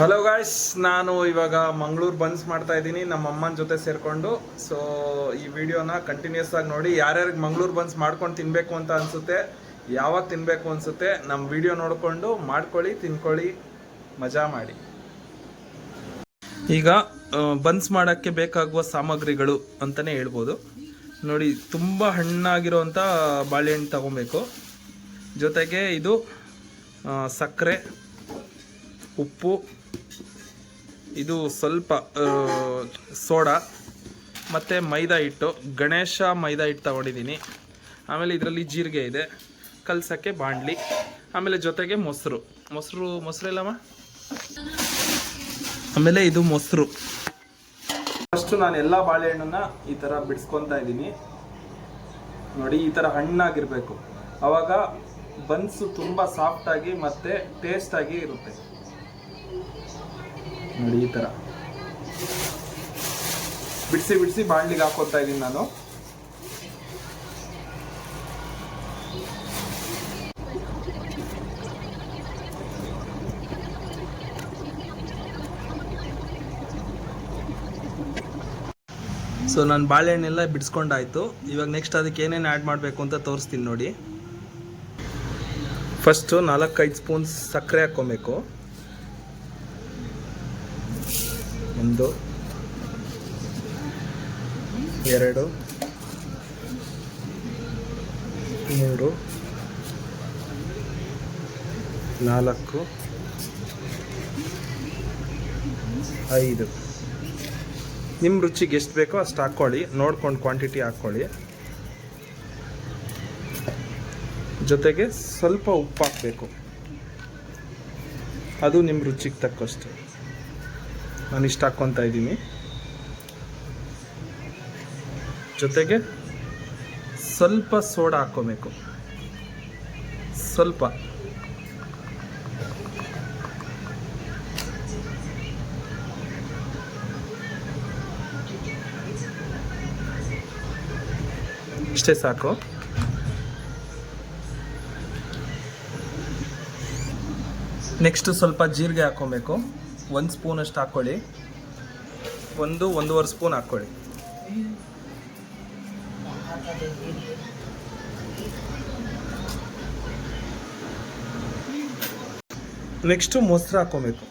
Hello guys ನಾನು ಇವಾಗ Mangaluru buns ಮಾಡ್ತಾ ಇದ್ದೀನಿ, ನಮ್ಮ ಅಮ್ಮನ ಜೊತೆ ಸೇರಿಕೊಂಡು. ಸೊ ಈ ವಿಡಿಯೋನ ಕಂಟಿನ್ಯೂಸ್ ಆಗಿ ನೋಡಿ, ಯಾರ್ಯಾರಿಗೆ ಮಂಗಳೂರು ಬನ್ಸ್ ಮಾಡ್ಕೊಂಡು ತಿನ್ನಬೇಕು ಅಂತ ಅನಿಸುತ್ತೆ, ಯಾವಾಗ ತಿನ್ನಬೇಕು ಅನಿಸುತ್ತೆ ನಮ್ಮ ವಿಡಿಯೋ ನೋಡಿಕೊಂಡು ಮಾಡ್ಕೊಳ್ಳಿ, ತಿನ್ಕೊಳ್ಳಿ, ಮಜಾ ಮಾಡಿ. ಈಗ ಬನ್ಸ್ ಮಾಡೋಕ್ಕೆ ಬೇಕಾಗುವ ಸಾಮಗ್ರಿಗಳು ಅಂತಲೇ ಹೇಳ್ಬೋದು. ನೋಡಿ, ತುಂಬ ಹಣ್ಣಾಗಿರೋವಂಥ ಬಾಳೆಹಣ್ಣು ತಗೊಬೇಕು. ಜೊತೆಗೆ ಇದು ಸಕ್ಕರೆ ಉಪ್ಪು, ಇದು ಸ್ವಲ್ಪ ಸೋಡಾ, ಮತ್ತು ಮೈದಾ ಹಿಟ್ಟು, ಗಣೇಶ ಮೈದಾ ಹಿಟ್ಟು ತಗೊಂಡಿದ್ದೀನಿ. ಆಮೇಲೆ ಇದರಲ್ಲಿ ಜೀರಿಗೆ ಇದೆ, ಕಲ್ಸಕ್ಕೆ ಬಾಂಡ್ಲಿ, ಆಮೇಲೆ ಜೊತೆಗೆ ಮೊಸರು. ಮೊಸರು ಮೊಸರಿಲ್ಲಮ್ಮ ಆಮೇಲೆ ಇದು ಮೊಸರು. ಫಸ್ಟು ನಾನು ಎಲ್ಲ ಬಾಳೆಹಣ್ಣನ್ನ ಈ ಥರ ಬಿಡಿಸ್ಕೊತಾ ಇದ್ದೀನಿ. ನೋಡಿ, ಈ ಥರ ಹಣ್ಣಾಗಿರಬೇಕು. ಆವಾಗ ಬನ್ಸು ತುಂಬ ಸಾಫ್ಟಾಗಿ ಮತ್ತು ಟೇಸ್ಟಾಗಿ ಇರುತ್ತೆ. ನೋಡಿ, ಈ ಥರ ಬಿಡಿಸಿ ಬಿಡಿಸಿ, ಬಾಣಲಿಗೆ ಹಾಕೋತಾ ಇದ್ದೀನಿ ನಾನು. ಸೊ ನಾನು ಬಾಳೆಹಣ್ಣೆಲ್ಲ ಬಿಡಿಸ್ಕೊಂಡಾಯ್ತು. ಇವಾಗ ನೆಕ್ಸ್ಟ್ ಅದಕ್ಕೆ ಏನೇನು ಆ್ಯಡ್ ಮಾಡಬೇಕು ಅಂತ ತೋರಿಸ್ತೀನಿ ನೋಡಿ. ಫಸ್ಟು ನಾಲ್ಕೈದು ಸ್ಪೂನ್ಸ್ ಸಕ್ಕರೆ ಹಾಕ್ಕೊಬೇಕು. ಒಂದು, ಎರಡು, ಮೂರು, ನಾಲ್ಕು, ಐದು. ನಿಮ್ಮ ರುಚಿಗೆ ಎಷ್ಟು ಬೇಕೋ ಅಷ್ಟು ಹಾಕ್ಕೊಳ್ಳಿ ನೋಡ್ಕೊಂಡು ಕ್ವಾಂಟಿಟಿ ಹಾಕ್ಕೊಳ್ಳಿ ಜೊತೆಗೆ ಸ್ವಲ್ಪ ಉಪ್ಪು ಹಾಕಬೇಕು. ಅದು ನಿಮ್ಮ ರುಚಿಗೆ ತಕ್ಕಷ್ಟು. ನಾನು ಇಷ್ಟು ಹಾಕ್ಕೊತಾ ಇದ್ದೀನಿ. ಜೊತೆಗೆ ಸ್ವಲ್ಪ ಸೋಡಾ ಹಾಕ್ಕೋಬೇಕು. ಸ್ವಲ್ಪ. ಇಷ್ಟೇ ಸಾಕು. ನೆಕ್ಸ್ಟ್ ಸ್ವಲ್ಪ ಜೀರಿಗೆ ಹಾಕ್ಕೊಬೇಕು. ಒಂದು ಸ್ಪೂನಷ್ಟು ಹಾಕ್ಕೊಳ್ಳಿ ಒಂದು ಒಂದೂವರೆ ಸ್ಪೂನ್ ಹಾಕ್ಕೊಳ್ಳಿ ನೆಕ್ಸ್ಟು ಮೊಸರು ಹಾಕ್ಕೊಬೇಕು.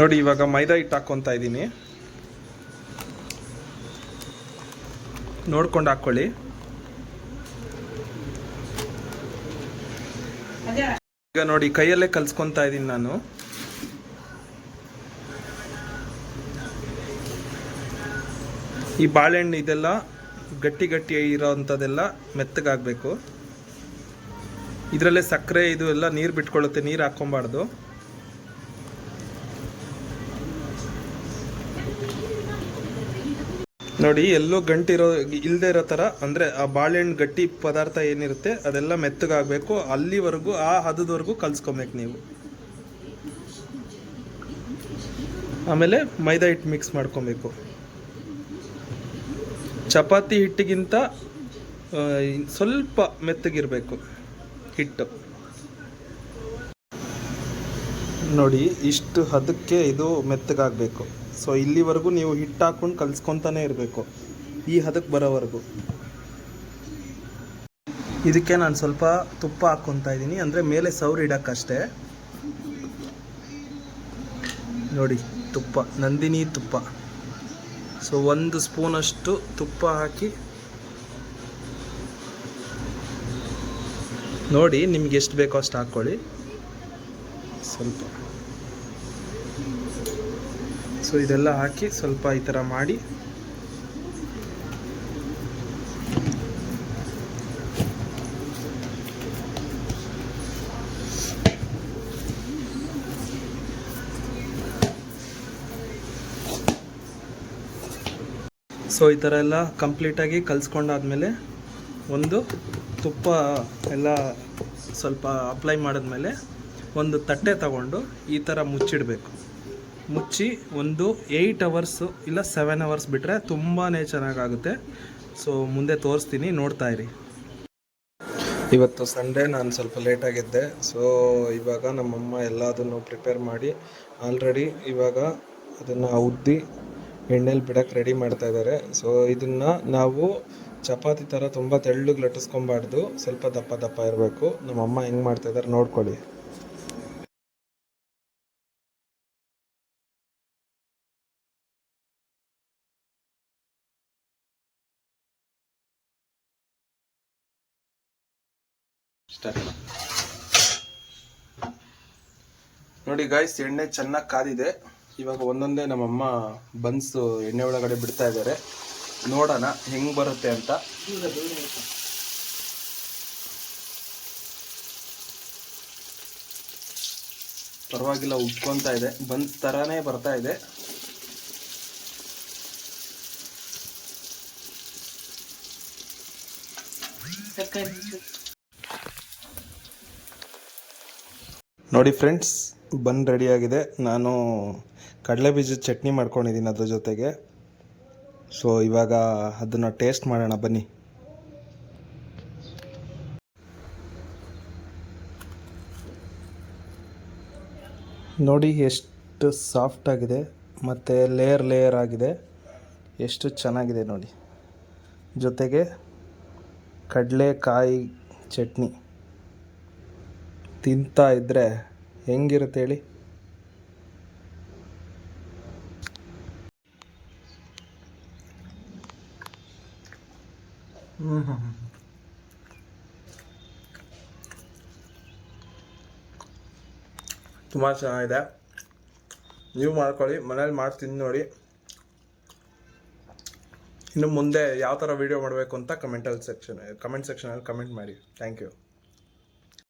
ನೋಡಿ, ಇವಾಗ ಮೈದಾ ಹಿಟ್ಟು ಹಾಕ್ಕೊತಾ ಇದ್ದೀನಿ. ನೋಡ್ಕೊಂಡು ಹಾಕ್ಕೊಳ್ಳಿ. ಈಗ ನೋಡಿ, ಕೈಯಲ್ಲೇ ಕಲ್ಸ್ಕೊತಾ ಇದ್ದೀನಿ ನಾನು. ಈ ಬಾಳೆಹಣ್ಣು ಇದೆಲ್ಲ ಗಟ್ಟಿ ಗಟ್ಟಿ ಇರೋವಂಥದ್ದೆಲ್ಲ ಮೆತ್ತಗಾಗಬೇಕು. ಇದರಲ್ಲೇ ಸಕ್ಕರೆ, ಇದು ಎಲ್ಲ ನೀರು ಬಿಟ್ಕೊಳ್ಳುತ್ತೆ, ನೀರು ಹಾಕ್ಕೊಬಾರ್ದು. ನೋಡಿ, ಎಲ್ಲೋ ಗಂಟಿರೋ ಇಲ್ಲದೆ ಇರೋ ಥರ ಅಂದರೆ ಆ ಬಾಳೆಹಣ್ಣು ಗಟ್ಟಿ ಪದಾರ್ಥ ಏನಿರುತ್ತೆ, ಅದೆಲ್ಲ ಮೆತ್ತಗಾಗಬೇಕು, ಅಲ್ಲಿವರೆಗೂ, ಆ ಹದದವರೆಗೂ ಕಲಿಸ್ಕೊಬೇಕು ನೀವು. ಆಮೇಲೆ ಮೈದಾ ಹಿಟ್ಟು ಮಿಕ್ಸ್ ಮಾಡ್ಕೊಬೇಕು. ಚಪಾತಿ ಹಿಟ್ಟಿಗಿಂತ ಸ್ವಲ್ಪ ಮೆತ್ತಗಿರಬೇಕು ಹಿಟ್ಟು. ನೋಡಿ, ಇಷ್ಟು ಹದಕ್ಕೆ ಇದು ಮೆತ್ತಗಾಗಬೇಕು. ಸೊ ಇಲ್ಲಿವರೆಗೂ ನೀವು ಹಿಟ್ಟು ಹಾಕೊಂಡು ಕಲಿಸ್ಕೊತಾನೆ ಇರಬೇಕು. ಈ ಹದಕ್ಕೆ ಬರೋವರೆಗೂ. ಇದಕ್ಕೆ ನಾನು ಸ್ವಲ್ಪ ತುಪ್ಪ ಹಾಕ್ಕೊತಾ ಇದ್ದೀನಿ. ಅಂದರೆ ಮೇಲೆ ಸೌರು ಇಡೋಕ್ಕಷ್ಟೇ. ನೋಡಿ, ತುಪ್ಪ. ನಂದಿನಿ ತುಪ್ಪ. ಸೊ ಒಂದು ಸ್ಪೂನಷ್ಟು ತುಪ್ಪ ಹಾಕಿ. ನೋಡಿ, ನಿಮ್ಗೆ ಎಷ್ಟು ಬೇಕೋ ಅಷ್ಟು ಹಾಕ್ಕೊಳ್ಳಿ ಸ್ವಲ್ಪ. ಸೊ ಇದೆಲ್ಲ ಹಾಕಿ ಸ್ವಲ್ಪ ಈ ಥರ ಮಾಡಿ. ಸೊ ಈ ಥರ ಎಲ್ಲ ಕಂಪ್ಲೀಟಾಗಿ ಕಲಿಸ್ಕೊಂಡಾದ್ಮೇಲೆ ಒಂದು ತುಪ್ಪ ಎಲ್ಲ ಸ್ವಲ್ಪ ಅಪ್ಲೈ ಮಾಡಿದ್ಮೇಲೆ ಒಂದು ತಟ್ಟೆ ತಗೊಂಡು ಈ ಥರ ಮುಚ್ಚಿಡಬೇಕು. ಮುಚ್ಚಿ ಒಂದು ಏಯ್ಟ್ ಅವರ್ಸು ಇಲ್ಲ ಸೆವೆನ್ ಅವರ್ಸ್ ಬಿಟ್ಟರೆ ತುಂಬಾ ಚೆನ್ನಾಗಾಗುತ್ತೆ. ಸೊ ಮುಂದೆ ತೋರಿಸ್ತೀನಿ, ನೋಡ್ತಾ ಇರಿ. ಇವತ್ತು ಸಂಡೇ ನಾನು ಸ್ವಲ್ಪ ಲೇಟಾಗಿದ್ದೆ ಸೊ ಇವಾಗ ನಮ್ಮಮ್ಮ ಎಲ್ಲದನ್ನು ಪ್ರಿಪೇರ್ ಮಾಡಿ ಆಲ್ರೆಡಿ ಇವಾಗ ಅದನ್ನು ಉದ್ದಿ ಎಣ್ಣೆಲಿ ಬಿಡೋಕ್ಕೆ ರೆಡಿ ಮಾಡ್ತಾ ಇದ್ದಾರೆ ಸೊ ಇದನ್ನು ನಾವು ಚಪಾತಿ ಥರ ತುಂಬ ತೆಳ್ಳಗೆ ಲಟ್ಟಿಸ್ಕೊಬಾರ್ದು. ಸ್ವಲ್ಪ ದಪ್ಪ ದಪ್ಪ ಇರಬೇಕು. ನಮ್ಮಮ್ಮ ಹೆಂಗೆ ಮಾಡ್ತಾ ಇದ್ದಾರೆ ನೋಡ್ಕೊಳ್ಳಿ ನೋಡಿ ಗಾಯ್ಸ್ ಎಣ್ಣೆ ಚೆನ್ನಾಗಿ ಕಾದಿದೆ. ಇವಾಗ ಒಂದೊಂದೇ ನಮ್ಮಮ್ಮ ಬನ್ಸ್ ಎಣ್ಣೆ ಒಳಗಡೆ ಬಿಡ್ತಾ ಇದ್ದಾರೆ. ನೋಡೋಣ ಹೆಂಗ್ ಬರುತ್ತೆ ಅಂತ. ಪರವಾಗಿಲ್ಲ ಉಪ್ಕೊಂತ ಇದೆ. ಬನ್ಸ್ ತರಾನೇ ಬರ್ತಾ ಇದೆ. ನೋಡಿ ಫ್ರೆಂಡ್ಸ್, ಬನ್ ರೆಡಿಯಾಗಿದೆ ನಾನು ಕಡಲೆ ಬೀಜದ ಚಟ್ನಿ ಮಾಡ್ಕೊಂಡಿದ್ದೀನಿ ಅದ್ರ ಜೊತೆಗೆ. ಸೊ ಇವಾಗ ಅದನ್ನು ಟೇಸ್ಟ್ ಮಾಡೋಣ, ಬನ್ನಿ. ನೋಡಿ ಎಷ್ಟು ಸಾಫ್ಟ್ ಆಗಿದೆ, ಮತ್ತು ಲೇಯರ್ ಲೇಯರ್ ಆಗಿದೆ. ಎಷ್ಟು ಚೆನ್ನಾಗಿದೆ ನೋಡಿ. ಜೊತೆಗೆ ಕಡಲೆಕಾಯಿ ಚಟ್ನಿ ತಿಂತಾ ಇದ್ದರೆ ಹೆಂಗಿರುತ್ತೆ ಹೇಳಿ? ತುಂಬ ಚೆನ್ನಾಗಿದೆ. ನೀವು ಮಾಡ್ಕೊಳ್ಳಿ, ಮನೇಲಿ ಮಾಡಿ ತಿಂದು ನೋಡಿ. ಇನ್ನು ಮುಂದೆ ಯಾವ ಥರ ವೀಡಿಯೋ ಮಾಡಬೇಕು ಅಂತ ಕಮೆಂಟಲ್ಲಿ ಸೆಕ್ಷನ್ ಕಮೆಂಟ್ ಸೆಕ್ಷನಲ್ಲಿ ಕಮೆಂಟ್ ಮಾಡಿ. Thank you